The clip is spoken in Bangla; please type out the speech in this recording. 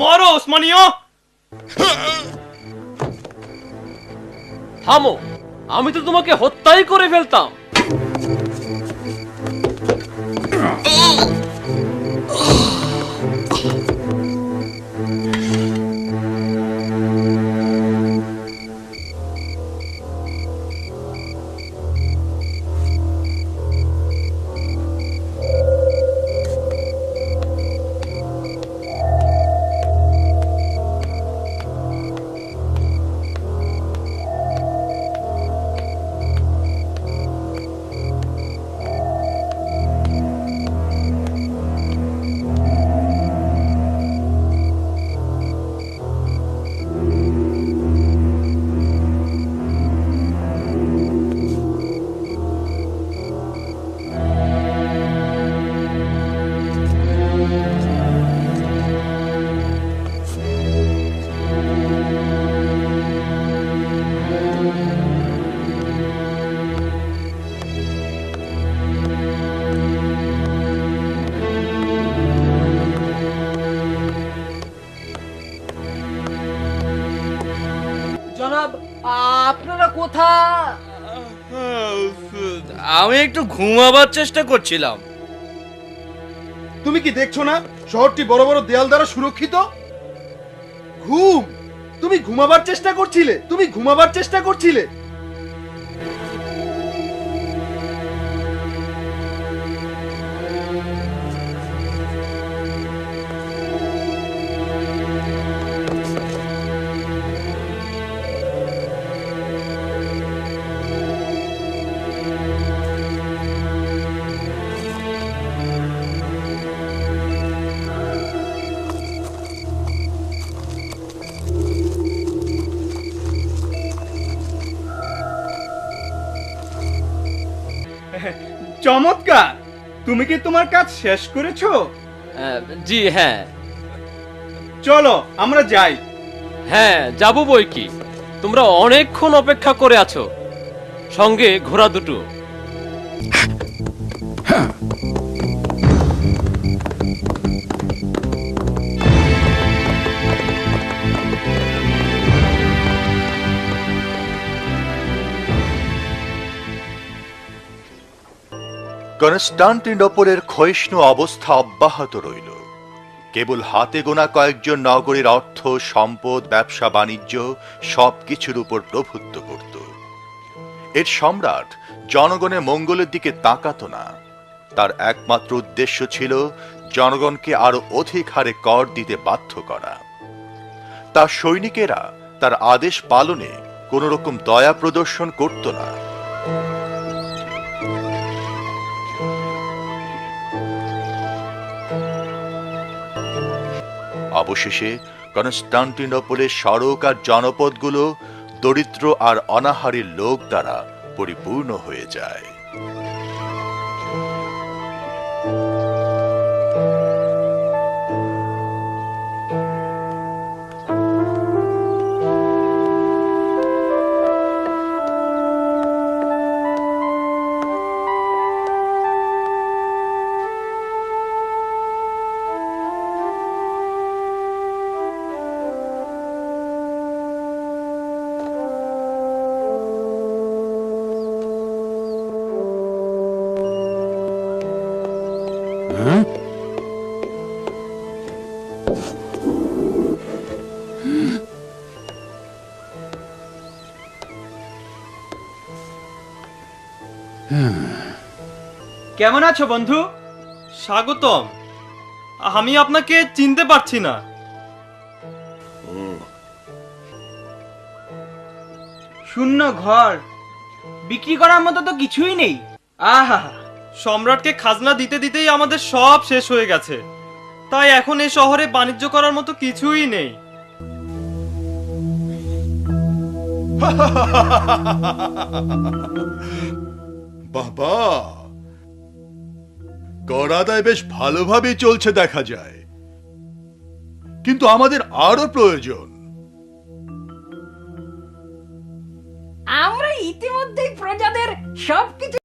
মরো ওসমানীয় থামো আমি তো তোমাকে হত্যাই করে ফেলতাম। আপনারা কোথা আমি একটু ঘুমাবার চেষ্টা করছিলাম। তুমি কি দেখছ না শহরটি বড় বড় দেয়াল দ্বারা সুরক্ষিত? ঘুম! তুমি ঘুমাবার চেষ্টা করছিলে তুমি ঘুমাবার চেষ্টা করছিলে। চমৎকার! তুমি কি তোমার কাজ শেষ করেছ? আহ, জি হ্যাঁ। চলো আমরা যাই। হ্যাঁ যাব বই কি? তোমরা অনেকক্ষণ অপেক্ষা করে আছো। সঙ্গে ঘোড়া দুটো। কনস্টান্টিনোপলের ক্ষয়িষ্ণু অবস্থা অব্যাহত রইল। কেবল হাতে গোনা কয়েকজন নগরীর অর্থ, সম্পদ, ব্যবসা, বাণিজ্য সবকিছুর উপর প্রভুত্ব করত। এর সম্রাট জনগণের মঙ্গলের দিকে তাকাতো না। তার একমাত্র উদ্দেশ্য ছিল জনগণকে আরও অধিক হারে কর দিতে বাধ্য করা। তার সৈনিকেরা তার আদেশ পালনে কোনো রকম দয়া প্রদর্শন করত না। অবশেষে কনস্টান্টিনোপলের সড়ক আর জনপদগুলো দরিদ্র আর অনাহারী লোক দ্বারা পরিপূর্ণ হয়ে যায়। কেমন আছো, বন্ধু? স্বাগতম। আমি আপনাকে চিনতে পারছি না। শূন্য ঘর। বিক্রি করার মতো তো কিছুই নেই। আহা, সম্রাটকে খাজনা দিতে দিতেই আমাদের সব শেষ হয়ে গেছে। তাই এখন এই শহরে বাণিজ্য করার মতো কিছুই নেই। কর আদায় বেশ ভালোভাবেই চলছে দেখা যায়। কিন্তু আমাদের আরও প্রয়োজন। আমরা ইতিমধ্যেই প্রজাদের সবকিছু